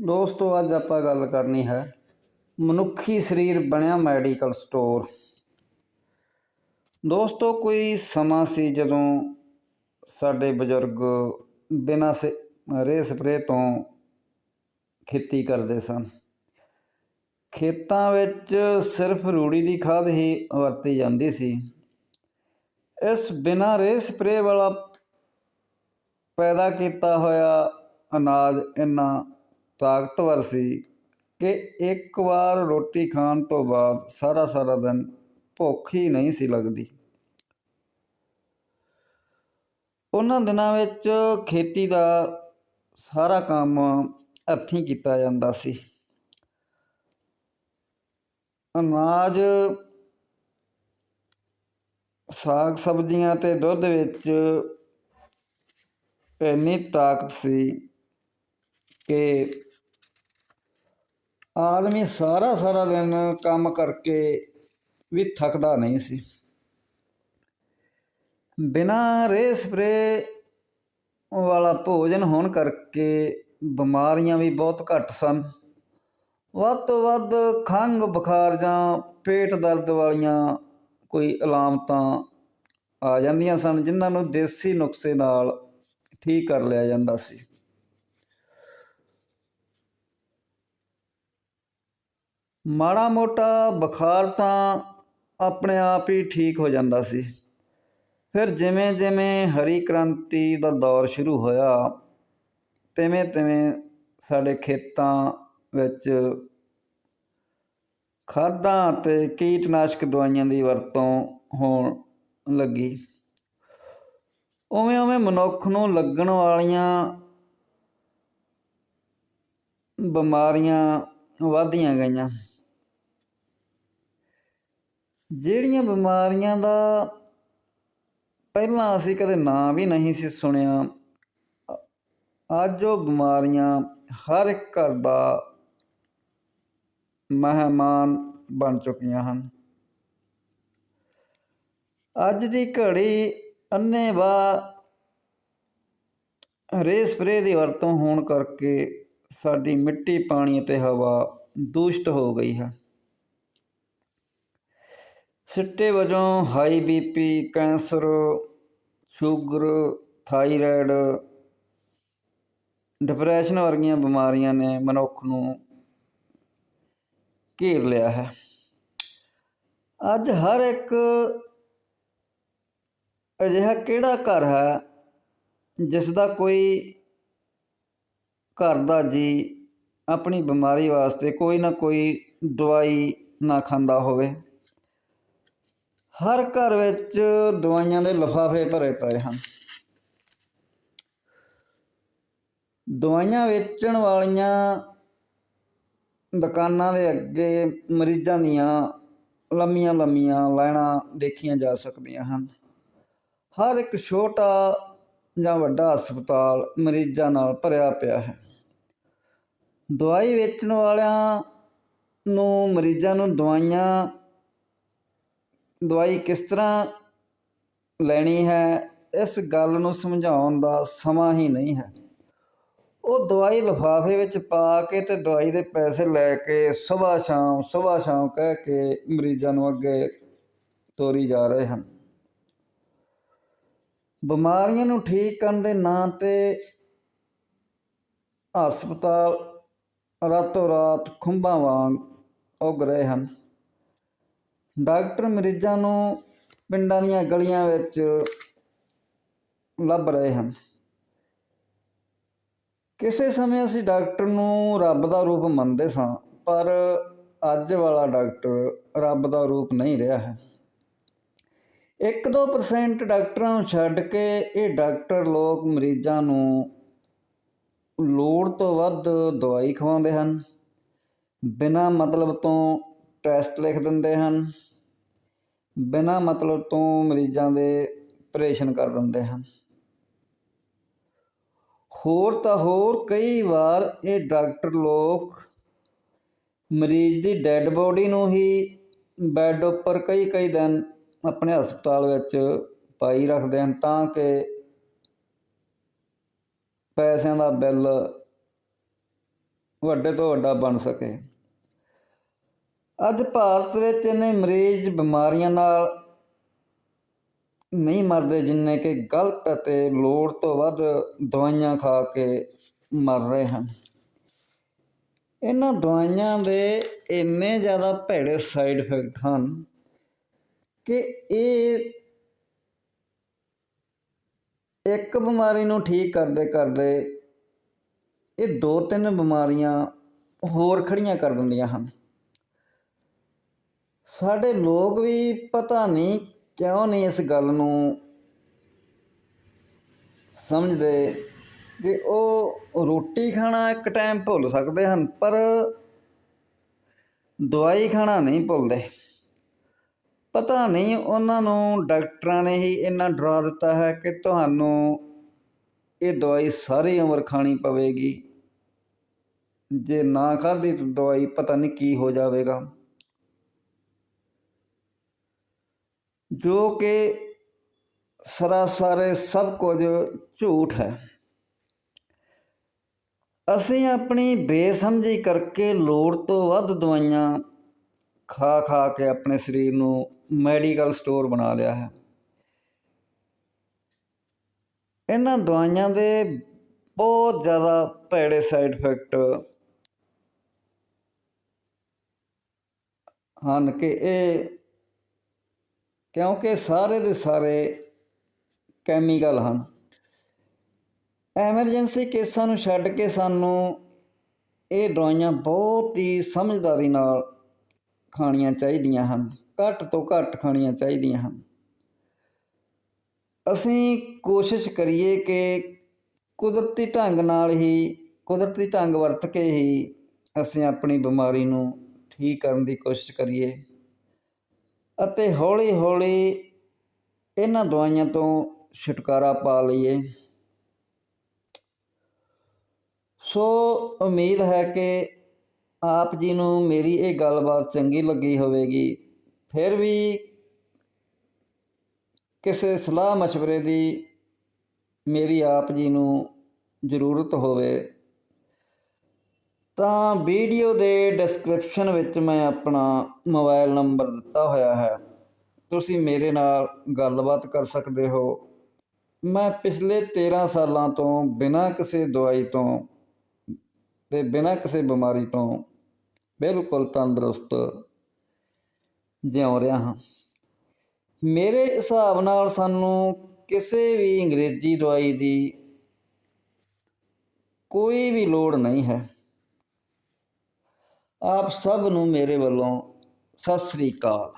ਦੋਸਤੋ, ਅੱਜ ਆਪਾਂ ਗੱਲ ਕਰਨੀ ਹੈ ਮਨੁੱਖੀ ਸਰੀਰ ਬਣਿਆ ਮੈਡੀਕਲ ਸਟੋਰ। ਦੋਸਤੋ, ਕੋਈ ਸਮਾਂ ਸੀ ਜਦੋਂ ਸਾਡੇ ਬਜ਼ੁਰਗ ਬਿਨਾਂ ਸ, ਰੇ ਸਪਰੇ ਤੋਂ ਖੇਤੀ ਕਰਦੇ ਸਨ। ਖੇਤਾਂ ਵਿੱਚ ਸਿਰਫ ਰੂੜੀ ਦੀ ਖਾਦ ਹੀ ਵਰਤੀ ਜਾਂਦੀ ਸੀ। ਇਸ ਬਿਨਾਂ ਰੇ ਸਪਰੇ ਵਾਲਾ ਪੈਦਾ ਕੀਤਾ ਹੋਇਆ ਅਨਾਜ ਇੰਨਾ ਤਾਕਤਵਰ ਸੀ ਕਿ ਇੱਕ ਵਾਰ ਰੋਟੀ ਖਾਣ ਤੋਂ ਬਾਅਦ ਸਾਰਾ ਸਾਰਾ ਦਿਨ ਭੁੱਖ ਹੀ ਨਹੀਂ ਸੀ ਲੱਗਦੀ। ਉਹਨਾਂ ਦਿਨਾਂ ਵਿੱਚ ਖੇਤੀ ਦਾ ਸਾਰਾ ਕੰਮ ਹੱਥੀਂ ਕੀਤਾ ਜਾਂਦਾ ਸੀ। ਅਨਾਜ, ਸਾਗ ਸਬਜ਼ੀਆਂ ਤੇ ਦੁੱਧ ਵਿੱਚ ਇੰਨੀ ਤਾਕਤ ਸੀ ਕਿ ਆਦਮੀ ਸਾਰਾ ਸਾਰਾ ਦਿਨ ਕੰਮ ਕਰਕੇ ਵੀ ਥੱਕਦਾ ਨਹੀਂ ਸੀ। ਬਿਨਾਂ ਰੇ ਸਪਰੇ ਵਾਲਾ ਭੋਜਨ ਹੋਣ ਕਰਕੇ ਬਿਮਾਰੀਆਂ ਵੀ ਬਹੁਤ ਘੱਟ ਸਨ। ਵੱਧ ਤੋਂ ਵੱਧ ਖੰਘ, ਬੁਖਾਰ ਜਾਂ ਪੇਟ ਦਰਦ ਵਾਲੀਆਂ ਕੋਈ ਅਲਾਮਤਾਂ ਆ ਜਾਂਦੀਆਂ ਸਨ, ਜਿਨ੍ਹਾਂ ਨੂੰ ਦੇਸੀ ਨੁਸਖੇ ਨਾਲ ਠੀਕ ਕਰ ਲਿਆ ਜਾਂਦਾ ਸੀ। ਮਾੜਾ ਮੋਟਾ ਬੁਖਾਰ ਤਾਂ ਆਪਣੇ ਆਪ ਹੀ ਠੀਕ ਹੋ ਜਾਂਦਾ ਸੀ। ਫਿਰ ਜਿਵੇਂ ਜਿਵੇਂ ਹਰੀ ਕ੍ਰਾਂਤੀ ਦਾ ਦੌਰ ਸ਼ੁਰੂ ਹੋਇਆ, ਤਿਵੇਂ ਤਿਵੇਂ ਸਾਡੇ ਖੇਤਾਂ ਵਿੱਚ ਖਾਦਾਂ ਅਤੇ ਕੀਟਨਾਸ਼ਕ ਦਵਾਈਆਂ ਦੀ ਵਰਤੋਂ ਹੋਣ ਲੱਗੀ। ਉਵੇਂ ਉਵੇਂ ਮਨੁੱਖ ਨੂੰ ਲੱਗਣ ਵਾਲੀਆਂ ਬਿਮਾਰੀਆਂ ਵਧਦੀਆਂ ਗਈਆਂ। ਜਿਹੜੀਆਂ ਬਿਮਾਰੀਆਂ ਦਾ ਪਹਿਲਾਂ ਅਸੀਂ ਕਦੇ ਨਾਂ ਵੀ ਨਹੀਂ ਸੀ ਸੁਣਿਆ, ਅੱਜ ਉਹ ਬਿਮਾਰੀਆਂ ਹਰ ਇੱਕ ਘਰ ਦਾ ਮਹਿਮਾਨ ਬਣ ਚੁੱਕੀਆਂ ਹਨ। ਅੱਜ ਦੀ ਘੜੀ ਅੰਨੇਵਾ ਰੇ ਸਪਰੇ ਦੀ ਵਰਤੋਂ ਹੋਣ ਕਰਕੇ ਸਾਡੀ ਮਿੱਟੀ ਪਾਣੀ ਅਤੇ ਹਵਾ ਦੂਸ਼ਿਤ ਹੋ ਗਈ ਹੈ। ਸਿੱਟੇ ਵਜੋਂ high BP cancer, sugar thyroid depression ਵਰਗੀਆਂ ਬਿਮਾਰੀਆਂ ਨੇ ਮਨੁੱਖ ਨੂੰ ਘੇਰ ਲਿਆ ਹੈ। ਅੱਜ ਹਰ ਇੱਕ ਅਜਿਹਾ ਕਿਹੜਾ ਘਰ ਹੈ ਜਿਸ ਦਾ ਕੋਈ ਘਰ ਦਾ ਜੀ ਆਪਣੀ ਬਿਮਾਰੀ ਵਾਸਤੇ ਕੋਈ ਨਾ ਕੋਈ ਦਵਾਈ ਨਾ ਖਾਂਦਾ ਹੋਵੇ? ਹਰ ਘਰ ਵਿੱਚ ਦਵਾਈਆਂ ਦੇ ਲਿਫਾਫੇ ਭਰੇ ਪਏ ਹਨ। ਦਵਾਈਆਂ ਵੇਚਣ ਵਾਲੀਆਂ ਦੁਕਾਨਾਂ ਦੇ ਅੱਗੇ ਮਰੀਜ਼ਾਂ ਦੀਆਂ ਲੰਮੀਆਂ ਲੰਮੀਆਂ ਲਾਈਨਾਂ ਦੇਖੀਆਂ ਜਾ ਸਕਦੀਆਂ ਹਨ। ਹਰ ਇੱਕ ਛੋਟਾ ਜਾਂ ਵੱਡਾ ਹਸਪਤਾਲ ਮਰੀਜ਼ਾਂ ਨਾਲ ਭਰਿਆ ਪਿਆ ਹੈ। ਦਵਾਈ ਵੇਚਣ ਵਾਲਿਆਂ ਨੂੰ ਮਰੀਜ਼ਾਂ ਨੂੰ ਦਵਾਈਆਂ ਦਵਾਈ ਕਿਸ ਤਰ੍ਹਾਂ ਲੈਣੀ ਹੈ, ਇਸ ਗੱਲ ਨੂੰ ਸਮਝਾਉਣ ਦਾ ਸਮਾਂ ਹੀ ਨਹੀਂ ਹੈ। ਉਹ ਦਵਾਈ ਲਿਫਾਫੇ ਵਿੱਚ ਪਾ ਕੇ ਤੇ ਦਵਾਈ ਦੇ ਪੈਸੇ ਲੈ ਕੇ ਸਵੇਰ ਸ਼ਾਮ ਸਵੇਰ ਸ਼ਾਮ ਕਹਿ ਕੇ ਮਰੀਜ਼ਾਂ ਨੂੰ ਅੱਗੇ ਤੋਰੀ ਜਾ ਰਹੇ ਹਨ। ਬਿਮਾਰੀਆਂ ਨੂੰ ਠੀਕ ਕਰਨ ਦੇ ਨਾਂ ਤੇ ਹਸਪਤਾਲ ਰਾਤੋਂ ਰਾਤ ਖੁੰਭਾਂ ਵਾਂਗ ਉੱਗ ਰਹੇ ਹਨ। ਡਾਕਟਰ ਮਰੀਜ਼ਾਂ ਨੂੰ ਪਿੰਡਾਂ ਦੀਆਂ ਗਲੀਆਂ ਵਿੱਚ ਲੱਭ ਰਹੇ ਹਨ। ਕਿਸੇ ਸਮੇਂ ਅਸੀਂ ਡਾਕਟਰ ਨੂੰ ਰੱਬ ਦਾ ਰੂਪ ਮੰਨਦੇ ਸਾਂ, ਪਰ ਅੱਜ ਵਾਲਾ ਡਾਕਟਰ ਰੱਬ ਦਾ ਰੂਪ ਨਹੀਂ ਰਿਹਾ ਹੈ। 1-2% ਡਾਕਟਰਾਂ ਨੂੰ ਛੱਡ ਕੇ ਇਹ ਡਾਕਟਰ ਲੋਕ ਮਰੀਜ਼ਾਂ ਨੂੰ ਲੋੜ ਤੋਂ ਵੱਧ ਦਵਾਈ ਖਵਾਉਂਦੇ ਹਨ, ਬਿਨਾਂ ਮਤਲਬ ਤੋਂ ਟੈਸਟ ਲਿਖ ਦਿੰਦੇ ਹਨ ਬਿਨਾਂ ਮਤਲਬ ਤੋਂ ਮਰੀਜ਼ਾਂ ਦੇ ਆਪਰੇਸ਼ਨ ਕਰ ਦਿੰਦੇ ਹਨ। ਹੋਰ ਤਾਂ ਹੋਰ ਕਈ ਵਾਰ ਇਹ ਡਾਕਟਰ ਲੋਕ ਮਰੀਜ਼ ਦੀ ਡੈੱਡ ਬੋਡੀ ਨੂੰ ਹੀ ਬੈੱਡ ਉੱਪਰ ਕਈ ਕਈ ਦਿਨ ਆਪਣੇ ਹਸਪਤਾਲ ਵਿੱਚ ਪਾਈ ਰੱਖਦੇ ਹਨ ਤਾਂ ਕਿ ਪੈਸਿਆਂ ਦਾ ਬਿੱਲ ਵੱਡੇ ਤੋਂ ਵੱਡਾ ਬਣ ਸਕੇ। ਅੱਜ ਭਾਰਤ ਵਿੱਚ ਇੰਨੇ ਮਰੀਜ਼ ਬਿਮਾਰੀਆਂ ਨਾਲ ਨਹੀਂ ਮਰਦੇ, ਜਿੰਨੇ ਕਿ ਗਲਤ ਅਤੇ ਲੋੜ ਤੋਂ ਵੱਧ ਦਵਾਈਆਂ ਖਾ ਕੇ ਮਰ ਰਹੇ ਹਨ। ਇਹਨਾਂ ਦਵਾਈਆਂ ਦੇ ਇੰਨੇ ਜ਼ਿਆਦਾ ਭੈੜੇ ਸਾਈਡ ਇਫੈਕਟ ਹਨ ਕਿ ਇਹ ਇੱਕ ਬਿਮਾਰੀ ਨੂੰ ਠੀਕ ਕਰਦੇ ਕਰਦੇ ਇਹ ਦੋ ਤਿੰਨ ਬਿਮਾਰੀਆਂ ਹੋਰ ਖੜੀਆਂ ਕਰ ਦਿੰਦੀਆਂ ਹਨ। ਸਾਡੇ ਲੋਕ ਵੀ ਪਤਾ ਨਹੀਂ ਕਿਉਂ ਨਹੀਂ ਇਸ ਗੱਲ ਨੂੰ ਸਮਝਦੇ ਕਿ ਉਹ ਰੋਟੀ ਖਾਣਾ ਇੱਕ ਟਾਈਮ ਭੁੱਲ ਸਕਦੇ ਹਨ, ਪਰ ਦਵਾਈ ਖਾਣਾ ਨਹੀਂ ਭੁੱਲਦੇ। ਪਤਾ ਨਹੀਂ ਉਹਨਾਂ ਨੂੰ ਡਾਕਟਰਾਂ ਨੇ ਹੀ ਇੰਨਾ ਡਰਾ ਦਿੱਤਾ ਹੈ ਕਿ ਤੁਹਾਨੂੰ ਇਹ ਦਵਾਈ ਸਾਰੀ ਉਮਰ ਖਾਣੀ ਪਵੇਗੀ। ਜੇ ਨਾ ਖਾਧੀ ਤਾਂ ਦਵਾਈ ਪਤਾ ਨਹੀਂ ਕੀ ਹੋ ਜਾਵੇਗਾ। ਜੋ ਕਿ ਸਰਾਸਰ ਸਭ ਕੁਝ ਝੂਠ ਹੈ। ਅਸੀਂ ਆਪਣੀ ਬੇਸਮਝੀ ਕਰਕੇ ਲੋੜ ਤੋਂ ਵੱਧ ਦਵਾਈਆਂ ਖਾ ਖਾ ਕੇ ਆਪਣੇ ਸਰੀਰ ਨੂੰ ਮੈਡੀਕਲ ਸਟੋਰ ਬਣਾ ਲਿਆ ਹੈ। ਇਹਨਾਂ ਦਵਾਈਆਂ ਦੇ ਬਹੁਤ ਜ਼ਿਆਦਾ ਭੈੜੇ ਸਾਈਡ ਇਫੈਕਟ ਹਨ ਕਿ ਇਹ ਕਿਉਂਕਿ ਸਾਰੇ ਦੇ ਸਾਰੇ ਕੈਮੀਕਲ ਹਨ। ਐਮਰਜੈਂਸੀ ਕੇਸਾਂ ਨੂੰ ਛੱਡ ਕੇ ਸਾਨੂੰ ਇਹ ਦਵਾਈਆਂ ਬਹੁਤ ਹੀ ਸਮਝਦਾਰੀ ਨਾਲ ਖਾਣੀਆਂ ਚਾਹੀਦੀਆਂ ਹਨ। ਘੱਟ ਤੋਂ ਘੱਟ ਖਾਣੀਆਂ ਚਾਹੀਦੀਆਂ ਹਨ। ਅਸੀਂ ਕੋਸ਼ਿਸ਼ ਕਰੀਏ ਕਿ ਕੁਦਰਤੀ ਢੰਗ ਨਾਲ ਹੀ, ਕੁਦਰਤੀ ਢੰਗ ਵਰਤ ਕੇ ਹੀ ਅਸੀਂ ਆਪਣੀ ਬਿਮਾਰੀ ਨੂੰ ਠੀਕ ਕਰਨ ਦੀ ਕੋਸ਼ਿਸ਼ ਕਰੀਏ। ਅਤੇ ਹੌਲੀ ਹੌਲੀ ਇਹਨਾਂ ਦਵਾਈਆਂ ਤੋਂ ਛੁਟਕਾਰਾ ਪਾ ਲਈਏ। ਸੋ ਉਮੀਦ ਹੈ ਕਿ ਆਪ ਜੀ ਨੂੰ ਮੇਰੀ ਇਹ ਗੱਲਬਾਤ ਚੰਗੀ ਲੱਗੀ ਹੋਵੇਗੀ। ਫਿਰ ਵੀ ਕਿਸੇ ਸਲਾਹ مشਵਰੇ ਦੀ ਮੇਰੀ ਆਪ ਜੀ ਨੂੰ ਜ਼ਰੂਰਤ ਹੋਵੇ ਤਾਂ ਵੀਡੀਓ ਦੇ ਡਿਸਕ੍ਰਿਪਸ਼ਨ ਵਿੱਚ ਮੈਂ ਆਪਣਾ ਮੋਬਾਈਲ ਨੰਬਰ ਦਿੱਤਾ ਹੋਇਆ ਹੈ। ਤੁਸੀਂ ਮੇਰੇ ਨਾਲ ਗੱਲਬਾਤ ਕਰ ਸਕਦੇ ਹੋ। ਮੈਂ ਪਿਛਲੇ 13 ਸਾਲਾਂ ਤੋਂ ਬਿਨਾਂ ਕਿਸੇ ਦਵਾਈ ਤੋਂ ਤੇ ਬਿਨਾਂ ਕਿਸੇ ਬਿਮਾਰੀ ਤੋਂ ਬਿਲਕੁਲ ਤੰਦਰੁਸਤ ਜਿਉਂ ਰਿਹਾ ਹਾਂ। ਮੇਰੇ ਹਿਸਾਬ ਨਾਲ ਸਾਨੂੰ ਕਿਸੇ ਵੀ ਅੰਗਰੇਜ਼ੀ ਦਵਾਈ ਦੀ ਕੋਈ ਵੀ ਲੋੜ ਨਹੀਂ ਹੈ। ਆਪ ਸਭ ਨੂੰ ਮੇਰੇ ਵੱਲੋਂ ਸਤਿ ਸ੍ਰੀ ਅਕਾਲ।